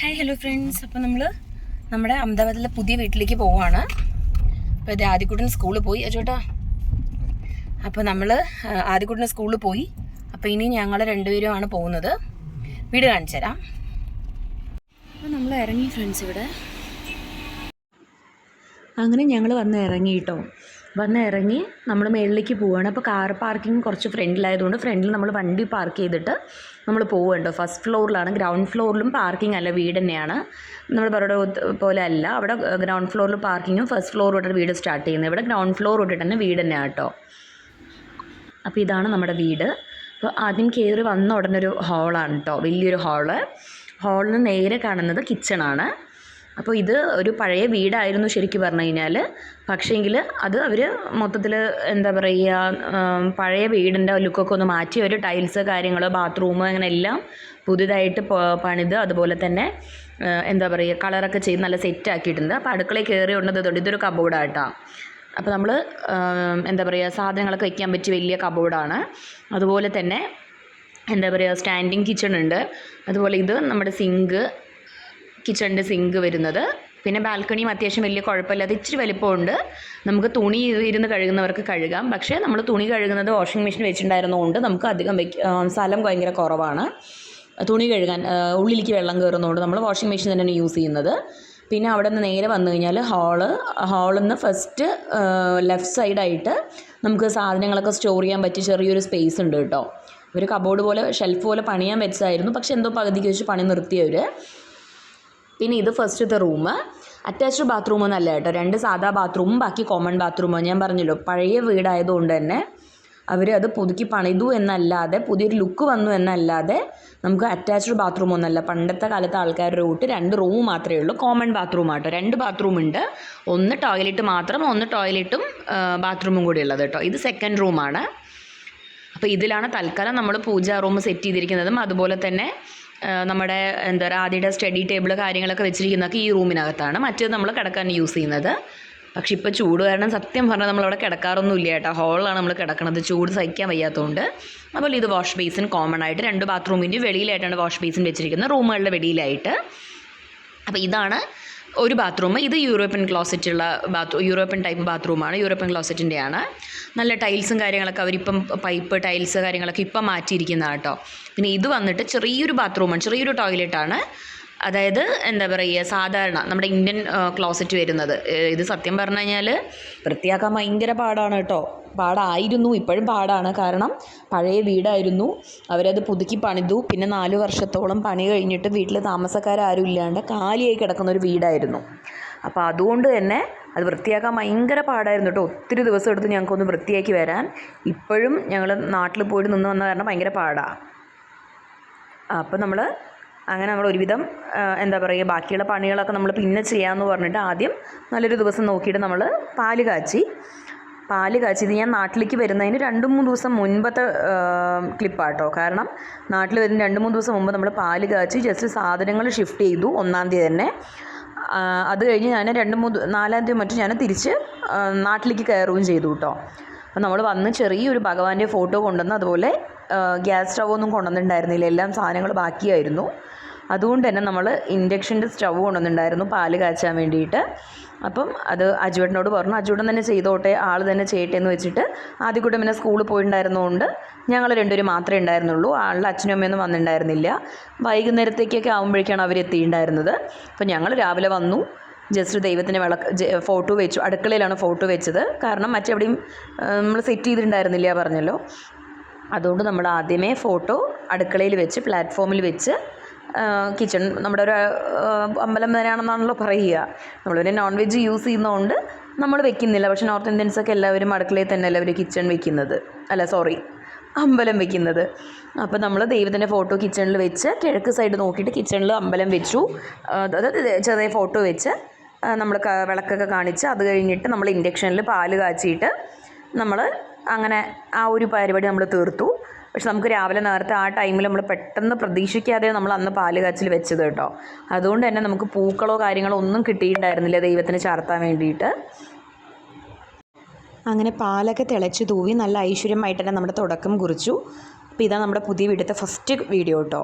Hi hello friends അപ്പോൾ നമ്മൾ നമ്മുടെ അഹമ്മദാബാദിലെ പുതിയ വീട്ടിലേക്ക് പോവാണ്. അപ്പോൾ ഇത് ആദ്യക്കുട്ടൻ സ്കൂളിൽ പോയി. അച്ചോട്ടാ അപ്പോൾ നമ്മൾ ആദ്യക്കുട്ടൻ സ്കൂളിൽ പോയി. അപ്പോൾ ഇനി ഞങ്ങൾ രണ്ടുപേരുമാണ് പോകുന്നത്. വീട് കാണിച്ചു തരാം. അപ്പോൾ നമ്മൾ ഇറങ്ങി ഫ്രണ്ട്സ് ഇവിടെ. അങ്ങനെ ഞങ്ങൾ വന്ന് ഇറങ്ങി കേട്ടോ വന്ന് ഇറങ്ങി നമ്മൾ മുകളിലേക്ക് പോവുകയാണ് അപ്പോൾ കാർ പാർക്കിംഗ് കുറച്ച് ഫ്രണ്ടിലായതുകൊണ്ട് ഫ്രണ്ടിൽ നമ്മൾ വണ്ടി പാർക്ക് ചെയ്തിട്ട് നമ്മൾ പോവുകയുണ്ടോ. ഫസ്റ്റ് ഫ്ലോറിലാണ് ഗ്രൗണ്ട് ഫ്ലോറിലും പാർക്കിംഗ് അല്ല. വീട് തന്നെയാണ്. നമ്മൾ പറയുടെ പോലെ അല്ല. അവിടെ ഗ്രൗണ്ട് ഫ്ലോറിൽ പാർക്കിങ്ങും ഫസ്റ്റ് ഫ്ലോർ തൊട്ട് വീട് സ്റ്റാർട്ട് ചെയ്യുന്നത്. ഇവിടെ ഗ്രൗണ്ട് ഫ്ലോർ തൊട്ടിട്ട് തന്നെ വീട് തന്നെയാണ് കേട്ടോ. അപ്പോൾ ഇതാണ് നമ്മുടെ വീട്. അപ്പോൾ ആദ്യം കയറി വന്ന ഉടനെ ഒരു ഹാളാണ് കേട്ടോ. വലിയൊരു ഹാൾ ഹാളിന് നേരെ കാണുന്നത് കിച്ചണാണ് അപ്പോൾ ഇത് ഒരു പഴയ വീടായിരുന്നു ശരിക്കും പറഞ്ഞു കഴിഞ്ഞാൽ പക്ഷേങ്കിൽ അത് അവർ മൊത്തത്തിൽ എന്താ പറയുക പഴയ വീടിന്റെ ലുക്കൊക്കെ ഒന്ന് മാറ്റി ഒരു ടൈൽസ് കാര്യങ്ങൾ ബാത്റൂം അങ്ങനെ എല്ലാം പുതുതായിട്ട് പണിത് അതുപോലെ തന്നെ എന്താ പറയുക കളറൊക്കെ ചെയ്ത് നല്ല സെറ്റ് ആക്കിയിട്ടുണ്ട്. അപ്പോൾ അടുക്കളയിൽ കയറി ഉണ്ടത് തൊട്ട് ഇതൊരു കബോർഡായിട്ടാണ് അപ്പോൾ നമ്മൾ എന്താ പറയുക സാധനങ്ങളൊക്കെ വയ്ക്കാൻ പറ്റിയ വലിയ കബോർഡാണ്. അതുപോലെ തന്നെ എന്താ പറയുക സ്റ്റാൻഡിങ് കിച്ചൺ ഉണ്ട് അതുപോലെ ഇത് നമ്മുടെ സിങ്ക് കിച്ചണിന്റെ സിങ്ക് വരുന്നത്. പിന്നെ ബാൽക്കണിയും അത്യാവശ്യം വലിയ കുഴപ്പമില്ലാതെ ഇച്ചിരി വലിപ്പമുണ്ട്. നമുക്ക് തുണി ഇരുന്ന് കഴുകുന്നവർക്ക് കഴുകാം. പക്ഷേ നമ്മൾ തുണി കഴുകുന്നത് വാഷിംഗ് മെഷീൻ വെച്ചിട്ടുണ്ടായിരുന്നതുകൊണ്ട് നമുക്ക് അധികം സ്ഥലം ഭയങ്കര കുറവാണ്. തുണി കഴുകാൻ ഉള്ളിലേക്ക് വെള്ളം കയറുന്നതുകൊണ്ട് നമ്മൾ വാഷിംഗ് മെഷീൻ തന്നെയാണ് യൂസ് ചെയ്യുന്നത്. പിന്നെ അവിടെ നിന്ന് നേരെ വന്നു കഴിഞ്ഞാൽ ഹാൾ ഹാളിൽ നിന്ന് ഫസ്റ്റ് ലെഫ്റ്റ് സൈഡായിട്ട് നമുക്ക് സാധനങ്ങളൊക്കെ സ്റ്റോർ ചെയ്യാൻ പറ്റിയ ചെറിയൊരു സ്പേസ് ഉണ്ട് കേട്ടോ. ഒരു കബോർഡ് പോലെ ഷെൽഫ് പോലെ പണിയാൻ വെച്ചതായിരുന്നു. പക്ഷെ എന്തോ പകുതിക്ക് വെച്ച് പണി നിർത്തിയവർ പിന്നെ ഇത് ഫസ്റ്റത്തെ റൂം അറ്റാച്ച്ഡ് ബാത്റൂം ഒന്നല്ല കേട്ടോ. രണ്ട് സാധാ ബാത്റൂമും ബാക്കി കോമൺ ബാത്റൂമോ ഞാൻ പറഞ്ഞല്ലോ പഴയ വീടായതുകൊണ്ട് തന്നെ അവർ അത് പുതുക്കി പണിതു എന്നല്ലാതെ പുതിയൊരു ലുക്ക് വന്നു എന്നല്ലാതെ നമുക്ക് അറ്റാച്ച്ഡ് ബാത്റൂം ഒന്നല്ല. പണ്ടത്തെ കാലത്തെ ആൾക്കാരുടെ കൂട്ട് രണ്ട് റൂം മാത്രമേ ഉള്ളൂ. കോമൺ ബാത്റൂം ആട്ടോ. രണ്ട് ബാത്റൂം ഉണ്ട്. ഒന്ന് ടോയ്ലറ്റ് മാത്രം ഒന്ന് ടോയ്ലറ്റും ബാത്റൂമും കൂടി ഉള്ളത് കേട്ടോ. ഇത് സെക്കൻഡ് റൂമാണ് അപ്പോൾ ഇതിലാണ് തൽക്കാലം നമ്മൾ പൂജാ റൂം സെറ്റ് ചെയ്തിരിക്കുന്നതും. അതുപോലെ തന്നെ നമ്മുടെ എന്താ പറയുക ആദ്യയുടെ സ്റ്റഡി ടേബിൾ കാര്യങ്ങളൊക്കെ വെച്ചിരിക്കുന്നതൊക്കെ ഈ റൂമിനകത്താണ് മറ്റേത് നമ്മൾ കിടക്കാൻ യൂസ് ചെയ്യുന്നത്. പക്ഷെ ഇപ്പോൾ ചൂട് കാരണം സത്യം പറഞ്ഞാൽ നമ്മളവിടെ കിടക്കാറൊന്നുമില്ല കേട്ടോ. ഹോളിലാണ് നമ്മൾ കിടക്കുന്നത് ചൂട് സഹിക്കാൻ വയ്യാത്തതുകൊണ്ട് അതുപോലെ ഇത് വാഷ് ബേസിൻ കോമൺ ആയിട്ട് രണ്ട് ബാത്റൂമിന്റെ വെളിയിലായിട്ടാണ് വാഷ് ബേസിൻ വെച്ചിരിക്കുന്നത്. റൂമുകളുടെ വെളിയിലായിട്ട്. അപ്പോൾ ഇതാണ് ഒരു ബാത്റൂം ഇത് യൂറോപ്യൻ ക്ലോസറ്റുള്ള ബാത്റൂം യൂറോപ്യൻ ടൈപ്പ് ബാത്റൂമാണ് യൂറോപ്യൻ ക്ലോസറ്റിന്റെയാണ് നല്ല ടൈൽസും കാര്യങ്ങളൊക്കെ അവരിപ്പം പൈപ്പ് ടൈൽസ് കാര്യങ്ങളൊക്കെ ഇപ്പം മാറ്റിയിരിക്കുന്നതാണ് കേട്ടോ പിന്നെ ഇത് വന്നിട്ട് ചെറിയൊരു ബാത്റൂമാണ് ചെറിയൊരു ടോയ്ലറ്റാണ് അതായത് എന്താ പറയുക സാധാരണ നമ്മുടെ ഇന്ത്യൻ ക്ലോസറ്റ് വരുന്നത്. ഇത് സത്യം പറഞ്ഞു കഴിഞ്ഞാൽ വൃത്തിയാക്കാൻ ഭയങ്കര പാടാണ് കേട്ടോ. പാടായിരുന്നു ഇപ്പോഴും പാടാണ്. കാരണം പഴയ വീടായിരുന്നു. അവരത് പുതുക്കി പണിതു. പിന്നെ നാല് വർഷത്തോളം പണി കഴിഞ്ഞിട്ട് വീട്ടിൽ താമസക്കാരും ഇല്ലാണ്ട് കാലിയായി കിടക്കുന്ന ഒരു വീടായിരുന്നു. അപ്പോൾ അതുകൊണ്ട് തന്നെ അത് വൃത്തിയാക്കാൻ ഭയങ്കര പാടായിരുന്നു കേട്ടോ. ഒത്തിരി ദിവസം എടുത്ത് ഞങ്ങൾക്കൊന്ന് വൃത്തിയാക്കി വരാൻ. ഇപ്പോഴും ഞങ്ങൾ നാട്ടിൽ പോയിട്ട് നിന്ന് വന്ന കാരണം ഭയങ്കര പാടാണ് അപ്പോൾ നമ്മൾ അങ്ങനെ നമ്മൾ ഒരുവിധം എന്താ പറയുക ബാക്കിയുള്ള പണികളൊക്കെ നമ്മൾ പിന്നെ ചെയ്യാമെന്ന് പറഞ്ഞിട്ട് ആദ്യം നല്ലൊരു ദിവസം നോക്കിയിട്ട് നമ്മൾ പാൽ കാച്ചി. പാൽ കാച്ചി. ഇത് ഞാൻ നാട്ടിലേക്ക് വരുന്നതിന് രണ്ട് മൂന്ന് ദിവസം മുൻപത്തെ ക്ലിപ്പാട്ടോ. കാരണം നാട്ടിൽ വരുന്ന രണ്ട് മൂന്ന് ദിവസം മുമ്പ് നമ്മൾ പാൽ കാച്ചി ജസ്റ്റ് സാധനങ്ങൾ ഷിഫ്റ്റ് ചെയ്തു ഒന്നാം തീയതി തന്നെ. അത് കഴിഞ്ഞ് ഞാൻ രണ്ട് മൂന്ന് നാലാം തീയതി മറ്റും ഞാൻ തിരിച്ച് നാട്ടിലേക്ക് കയറുകയും ചെയ്തു കേട്ടോ. അപ്പം നമ്മൾ വന്ന് ചെറിയൊരു ഭഗവാന്റെ ഫോട്ടോ കൊണ്ടുവന്ന് അതുപോലെ ഗ്യാസ് സ്റ്റവ് ഒന്നും കൊണ്ടുവന്നിട്ടുണ്ടായിരുന്നില്ല. എല്ലാം സാധനങ്ങൾ ബാക്കിയായിരുന്നു. അതുകൊണ്ട് തന്നെ നമ്മൾ ഇൻഡക്ഷന്റെ സ്റ്റവ് കൊണ്ടുവന്നിട്ടുണ്ടായിരുന്നു. പാൽ കാച്ചാൻ വേണ്ടിയിട്ട്. അപ്പം അത് അജുവേട്ടനോട് പറഞ്ഞു അജുവേട്ടൻ തന്നെ ചെയ്തോട്ടെ ആൾ തന്നെ ചെയ്യട്ടെ എന്ന് വെച്ചിട്ട് ആദ്യ കൂട്ടം പിന്നെ സ്കൂളിൽ പോയിട്ടുണ്ടായിരുന്നതുകൊണ്ട് ഞങ്ങൾ രണ്ടുപേരും മാത്രമേ ഉണ്ടായിരുന്നുള്ളൂ. ആളുടെ അച്ഛനും അമ്മയൊന്നും വന്നിട്ടുണ്ടായിരുന്നില്ല. വൈകുന്നേരത്തേക്കൊക്കെ ആകുമ്പോഴേക്കാണ് അവർ എത്തിയിട്ടുണ്ടായിരുന്നത്. അപ്പം ഞങ്ങൾ രാവിലെ വന്നു. ജസ്റ്റ് ദൈവത്തിന് വിളക്ക് ഫോട്ടോ വെച്ചു. അടുക്കളയിലാണ് ഫോട്ടോ വെച്ചത്. കാരണം മറ്റെവിടെയും നമ്മൾ സെറ്റ് ചെയ്തിട്ടുണ്ടായിരുന്നില്ല പറഞ്ഞല്ലോ. അതുകൊണ്ട് നമ്മൾ ആദ്യമേ ഫോട്ടോ അടുക്കളയിൽ വെച്ച് പ്ലാറ്റ്ഫോമിൽ വെച്ച് കിച്ചൺ നമ്മുടെ ഒരു അമ്പലം തന്നെയാണെന്നാണല്ലോ പറയുക. നമ്മൾ പിന്നെ നോൺ വെജ് യൂസ് ചെയ്യുന്നതുകൊണ്ട് നമ്മൾ വെക്കുന്നില്ല. പക്ഷേ നോർത്ത് ഇന്ത്യൻസൊക്കെ എല്ലാവരും അടുക്കളയിൽ തന്നെ അവർ കിച്ചൺ വെക്കുന്നത്. അല്ല സോറി അമ്പലം വെക്കുന്നത്. അപ്പോൾ നമ്മൾ ദൈവത്തിന്റെ ഫോട്ടോ കിച്ചണിൽ വെച്ച് കിഴക്ക് സൈഡ് നോക്കിയിട്ട് കിച്ചണിൽ അമ്പലം വെച്ചു. അതായത് ചെറിയ ഫോട്ടോ വെച്ച് നമ്മൾ വിളക്കൊക്കെ കാണിച്ച് അത് കഴിഞ്ഞിട്ട് നമ്മൾ ഇൻഡക്ഷനിൽ പാൽ കാച്ചിയിട്ട് നമ്മൾ അങ്ങനെ ആ ഒരു പരിപാടി നമ്മൾ തീർത്തു. പക്ഷെ നമുക്ക് രാവിലെ നേരത്തെ ആ ടൈമിൽ നമ്മൾ പെട്ടെന്ന് പ്രതീക്ഷിക്കാതെ നമ്മൾ അന്ന് പാൽ കാച്ചിൽ വെച്ചത് കേട്ടോ. അതുകൊണ്ട് തന്നെ നമുക്ക് പൂക്കളോ കാര്യങ്ങളോ ഒന്നും കിട്ടിയിട്ടുണ്ടായിരുന്നില്ല ദൈവത്തിന് ചാർത്താൻ വേണ്ടിയിട്ട്. അങ്ങനെ പാലൊക്കെ തിളച്ച് തൂവി നല്ല ഐശ്വര്യമായിട്ട് തന്നെ നമ്മുടെ തുടക്കം കുറിച്ചു. അപ്പോൾ ഇതാ നമ്മുടെ പുതിയ വീട്ടിലത്തെ ഫസ്റ്റ് വീഡിയോ കേട്ടോ